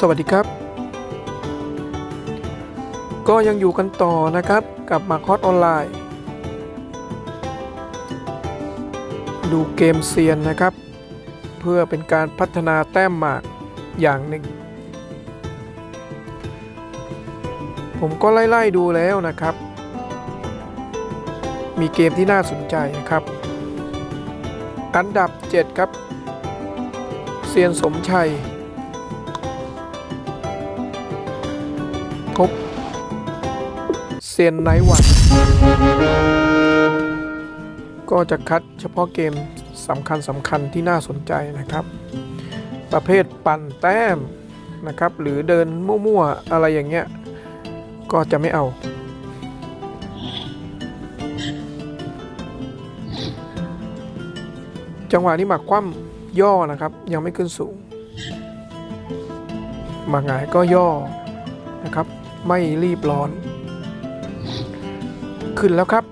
สวัสดีครับ ก็ยังอยู่กันต่อนะครับกับมาคอสออนไลน์ ดูเกมเซียนนะครับ เพื่อเป็นการพัฒนาแต้มหมากอย่างหนึ่ง ผมก็ไล่ ๆ ดูแล้วนะครับ มีเกมที่น่าสนใจนะครับ อันดับ 7 ครับเซียนสมชัย เซียนไนท์วัน ก็จะคัดเฉพาะเกมสำคัญสำคัญที่น่าสนใจนะครับ ประเภทปั่นแต้มนะครับ หรือเดินมั่วๆ อะไรอย่างเงี้ย ก็จะไม่เอา จังหวะนี้หมากคว่ำย่อนะครับ ยังไม่ขึ้นสูงหมากหงายก็ย่อนะครับ ไม่รีบร้อน ขึ้นแล้วครับ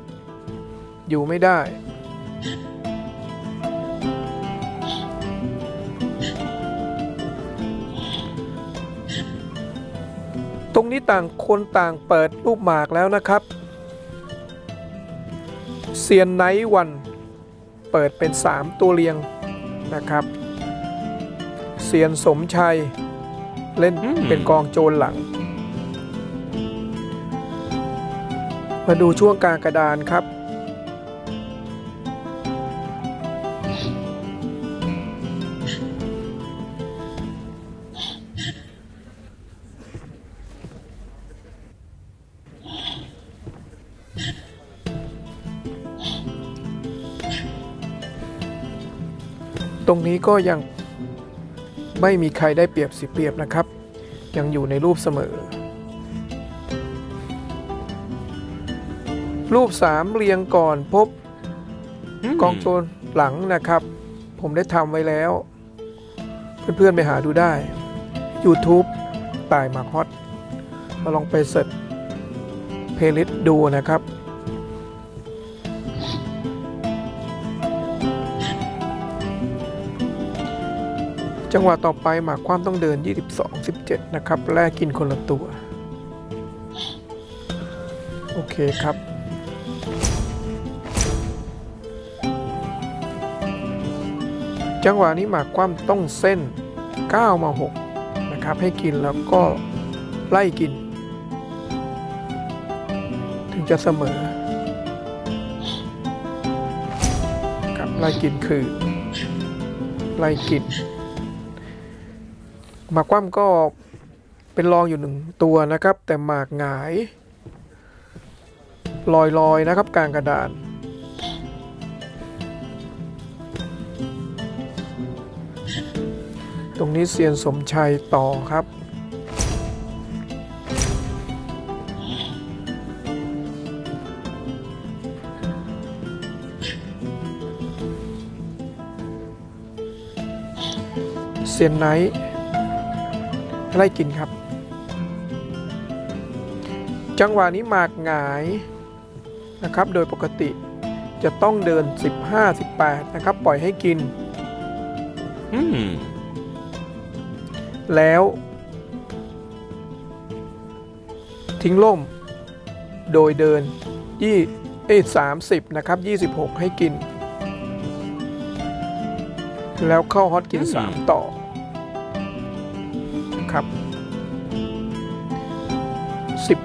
อยู่ไม่ได้ ตรงนี้ต่างคนต่างเปิดรูปหมากแล้วนะครับเซียนไนท์วันเปิดเป็น 3 ตัวเรียงนะครับเซียนสมชัย เล่นอืมเป็นกองโจรหลัง มาดูช่วงกลางกระดานครับ ตรงนี้ก็ยังไม่มีใครได้เปรียบเสิเปรียบนะครับ ยังอยู่ในรูปเสมอ รูปสามเรียงก่อนพบกองโจรหลังนะครับ ผมได้ทำไว้แล้ว เพื่อนๆไปหาดูได้ YouTube ตายมาฮอตมาลองไปเสิร์ชเพลย์ลิสต์ดูนะครับจังหวะต่อไปหมากความต้องเดิน 22 17 นะครับ แลกกินคนละตัว โอเคครับ จังหวะนี้หมากคว่ำต้องเส้น 9 มา 6 นะครับ ให้กินแล้วก็ไล่กิน ถึงจะเสมอครับไล่กินคือ ไล่กิน หมากคว่ำก็เป็นรองอยู่หนึ่งตัวนะครับ แต่หมากหงายลอยๆนะครับกลางกระดาน ตรงนี้เซียนสมชัยต่อครับ เซียนไนท์ไล่กินครับ จังหวะนี้หมากหงายนะครับ โดยปกติจะต้องเดิน 15-18 นะครับ ปล่อยให้กิน อืม แล้ว ทิ้งล่ม โดยเดินยี่เอ้สามสิบนะครับยี่สิบหกให้กิน แล้วเข้าฮอตกินสามต่อนะครับสิบ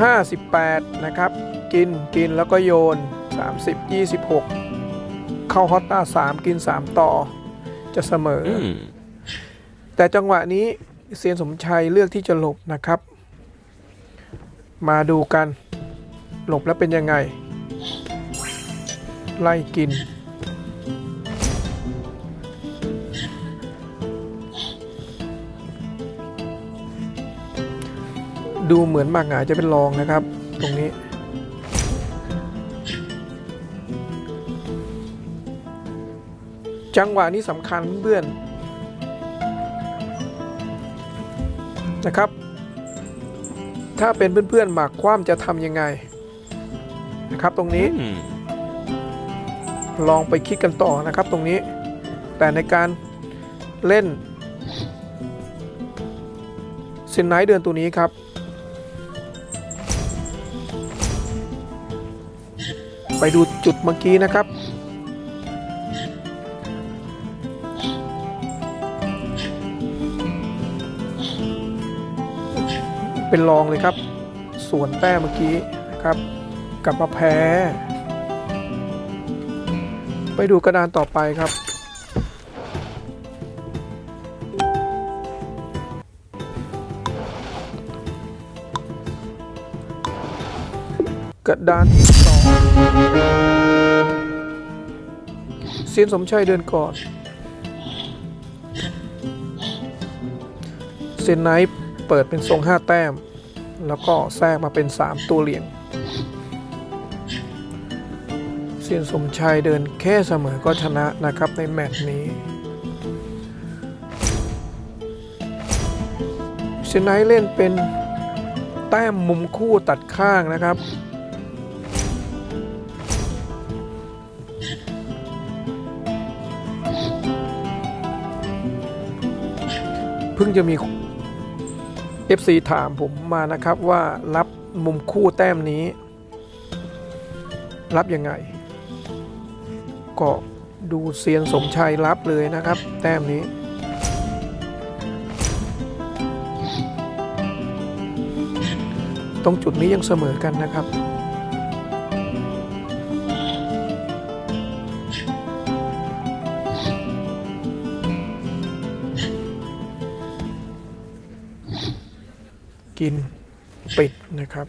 ห้าสิบแปดนะครับ กินกินแล้วก็โยนสามสิบยี่สิบหกเข้าฮอตต้าสามกินสามต่อ จะเสมออืม แต่จังหวะนี้เซียนสมชัยเลือกที่จะหลบนะครับ มาดูกัน หลบแล้วเป็นยังไง ไล่กิน ดูเหมือนมากหงายจะเป็นรองนะครับ ตรงนี้จังหวะนี้สำคัญเพื่อน นะครับ ถ้าเป็นเพื่อนๆหมากคว่ำจะทำยังไงนะครับตรงนี้อืมลองไปคิดกันต่อนะครับตรงนี้ แต่ในการเล่นเซนไนท์เดินตัวนี้ครับไปดูจุดเมื่อกี้นะครับ เป็นรองเลยครับ ส่วนแต้เมื่อกี้นะครับกลับมาแพ้ ไปดูกระดานต่อไปครับ กระดานที่สองเซียนสมชัยเดินก่อนเซนไนท์ เปิดเป็นทรง 5 แต้ม แล้วก็แทรกมาเป็น 3 ตัวเหลี่ยมเซียนสมชัยเดินแค่เสมอก็ชนะนะครับในแมตช์นี้เซนไนท์เล่นเป็นแต้มมุมคู่ตัดข้างนะครับเพิ่งจะมี FC ถามผมมานะครับว่ารับมุมคู่แต้มนี้ รับยังไง ก็ดูเซียนสมชัยรับเลยนะครับ แต้มนี้ ตรงจุดนี้ยังเสมอกันนะครับ กินปิดนะครับ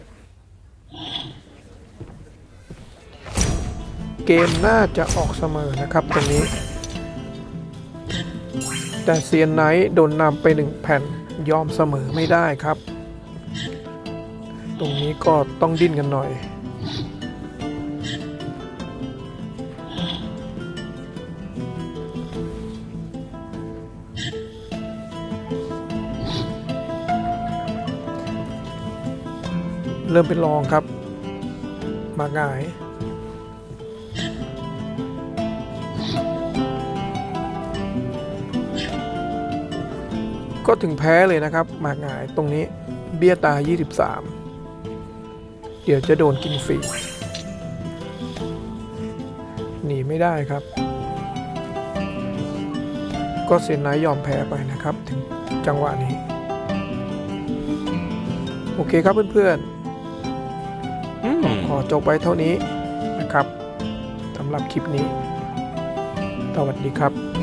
เกมน่าจะออกเสมอนะครับตรงนี้ แต่เซียนไนท์โดนนำไปหนึ่งแผ่นยอมเสมอไม่ได้ครับ ตรงนี้ก็ต้องดิ้นกันหน่อย เริ่มเป็นรองครับ มาหงายก็ถึงแพ้เลยนะครับ มาหงายตรงนี้เบี้ยตา 23 เดี๋ยวจะโดนกินฟรี หนีไม่ได้ครับ ก็เซนไนยอมแพ้ไปนะครับ ถึงจังหวะนี้ โอเคครับเพื่อนๆ ขอจบไว้เท่านี้นะครับสำหรับคลิปนี้ สวัสดีครับ